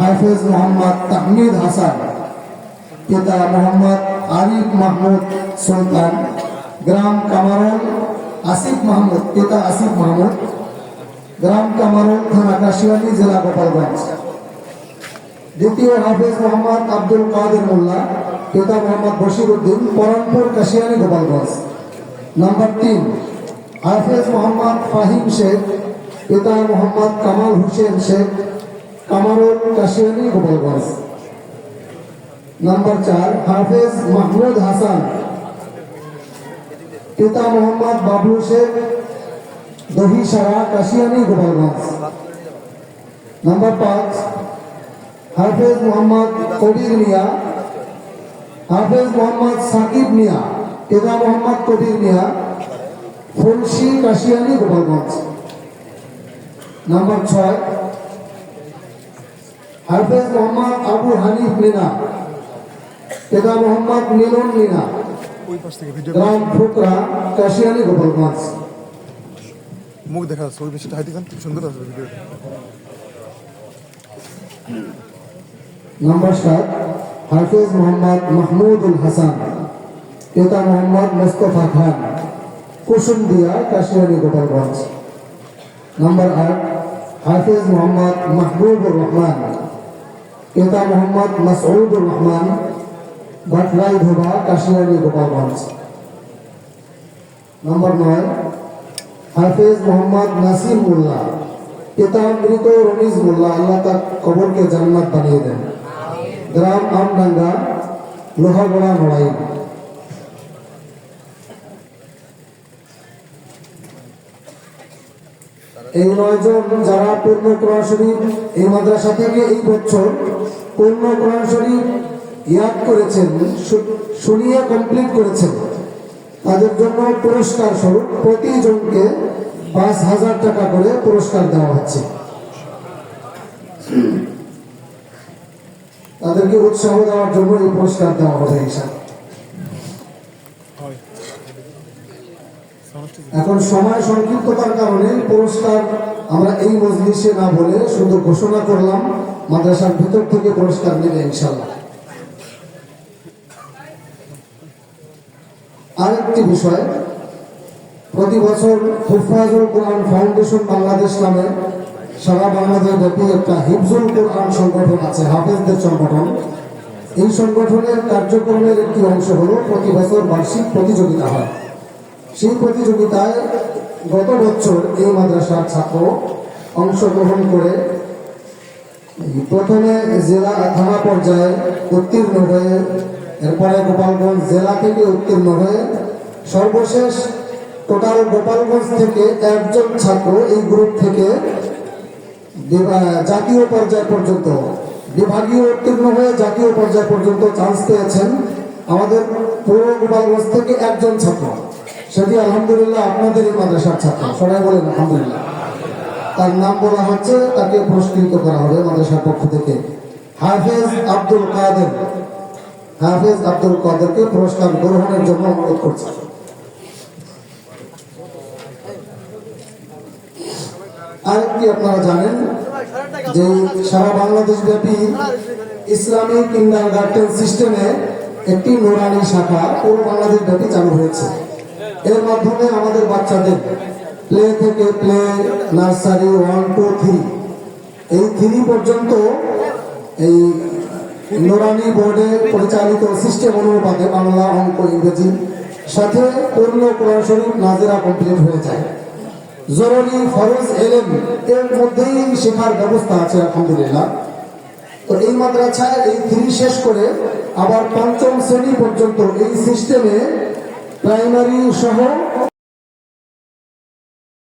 হাফেজ মোহাম্মদ তাহমিদ হাসান, পিতা মোহাম্মদ আরিফ মাহমুদ সুলতান, গ্রাম কামারল আসিফ মাহমুদ, পিতা আসিফ মাহমুদ, গ্রাম কামারল থানা কাশিয়ানী, জেলা গোপালগঞ্জ। দ্বিতীয় হাফেজ মোহাম্মদ আব্দুল কাদের মোল্লা, পিতা মোহাম্মদ বশির উদ্দিন পরমপুর কাশিয়ানী, গোপালগঞ্জ। নাম্বার তিন, হাফেজ মোহাম্মদ ফাহিম শেখ, পিতা মোহাম্মদ কামাল হোসেন শেখ কামারুল কাশিয়ানী গোপালগঞ্জ নাম্বার চার, হাফেজ মাহমুদ হাসান। পিতা মোহাম্মদ বাবলু শেখ দহিসারা কাশিয়ানী গোপালগঞ্জ নাম্বার পাঁচ, হাফেজ মোহাম্মদ কবির মিয়া। হাফেজ মোহাম্মদ সাকিব মিয়া, পিতা মোহাম্মদ কবির মিয়া। ফুলশি কাশিয়ানী গোপালগঞ্জ নাম্বার ছয় হাফেজ মোহাম্মদ আবু হানিফ মিনা পিতা মোহাম্মদ মিলন মিনা গ্রাম ফুকরা কাশিয়ানী গোপালগঞ্জ। মুখ দেখা যাচ্ছে ওই বেশিটা হাইতে খুব সুন্দর আসবে ভিডিও নাম্বার সাত হাফেজ মোহাম্মদ মাহমুদুল হাসান পিতা মোহাম্মদ মোস্তফা খান কুসুমদিয়া কাশিয়ানী গোপালগঞ্জ। নাম্বার আট হাফেজ মোহাম্মদ মাহবুবুর রহমান। পিতা মোহাম্মদ মাসউদুর রহমান ভাটলাই ধোবা, কাশিয়ানি গোপালগঞ্জ নম্বর নয়, হাফেজ মোহাম্মদ নাসির মোল্লা পিতা মৃত রমিজ মোল্লা, আল্লাহ তার কবরকে জান্নাত বানিয়ে দেন। গ্রাম আমডাঙ্গা, লোহাগড়া নড়াই এই নয়জন যারা পূর্ণ কোরআন শরীফ এই মাদ্রাসা থেকে এই বছর পূর্ণ কোরআন শরীফ ইয়াদ করেছেন শুনিয়ে কমপ্লিট করেছেন। তাদের জন্য পুরস্কার স্বরূপ প্রতিজনকে পাঁচ হাজার টাকা করে পুরস্কার দেওয়া হচ্ছে। তাদেরকে উৎসাহ দেওয়ার জন্য এই পুরস্কার দেওয়া হবে হিসাব এখন সময় সংক্ষিপ্ততার কারণে পুরস্কার আমরা এই মজলিসে না বলে শুধু ঘোষণা করলাম, মাদ্রাসার ভিতর থেকে পুরস্কার নেবে ইনশাল্লাহ আরেকটি বিষয়, প্রতি বছর হুফাজুল কোরআন ফাউন্ডেশন বাংলাদেশ নামে সারা বাংলাদেশ ব্যাপী একটা হিফজুল কোরআন সংগঠন আছে, হাফেজদের সংগঠন। এই সংগঠনের কার্যক্রমের একটি অংশ হলো প্রতি বছর বার্ষিক প্রতিযোগিতা হয়। সেই প্রতিযোগিতায় গত বছর এই মাদ্রাসার ছাত্র অংশগ্রহণ করে প্রথমে জেলা থানা পর্যায়ে উত্তীর্ণ হয়ে, এরপরে গোপালগঞ্জ জেলা থেকে উত্তীর্ণ হয়ে সর্বশেষ টোটাল গোপালগঞ্জ থেকে একজন ছাত্র এই গ্রুপ থেকে জাতীয় পর্যায় পর্যন্ত, বিভাগীয় উত্তীর্ণ হয়ে জাতীয় পর্যায় পর্যন্ত চান্স পেয়েছেন আমাদের পূর্ব গোপালগঞ্জ থেকে একজন ছাত্র। সেটি আলহামদুলিল্লাহ আপনাদের এই মাদ্রাসার ছাত্র। সবাই বলেন আলহামদুলিল্লাহ। তার নাম বলা হচ্ছে, তাকে পুরস্কৃত করা হবে মাদ্রাসার পক্ষ থেকে। হাফেজ আব্দুল কাদের। হাফেজ আব্দুল কাদেরকে পুরস্কার গ্রহণের জন্য অনুরোধ করছে। আরেকটি আপনারা জানেন যে সারা বাংলাদেশ ব্যাপী ইসলামিক কিন্ডার গার্ডেন সিস্টেমে একটি নোরানি শাখা পুরো বাংলাদেশ ব্যাপী চালু হয়েছে। এর মাধ্যমে আমাদের বাচ্চাদের প্লে থেকে play nursery one two three এই থ্রি পর্যন্ত এই নোরানি বোর্ডে পরিচালিত সিস্টেম অনুপাতে বাংলা অঙ্ক, ইংরেজি সাথে পূর্ণ কোরআন নাজেরা কমপ্লিট হয়ে যায়। জরুরি ফরজ এলেম এর মধ্যেই শেখার ব্যবস্থা আছে, আলহামদুলিল্লাহ। তো এই মাদ্রাসায় এই থ্রি শেষ করে আবার পঞ্চম শ্রেণি পর্যন্ত এই সিস্টেমে প্রাইমারি সহ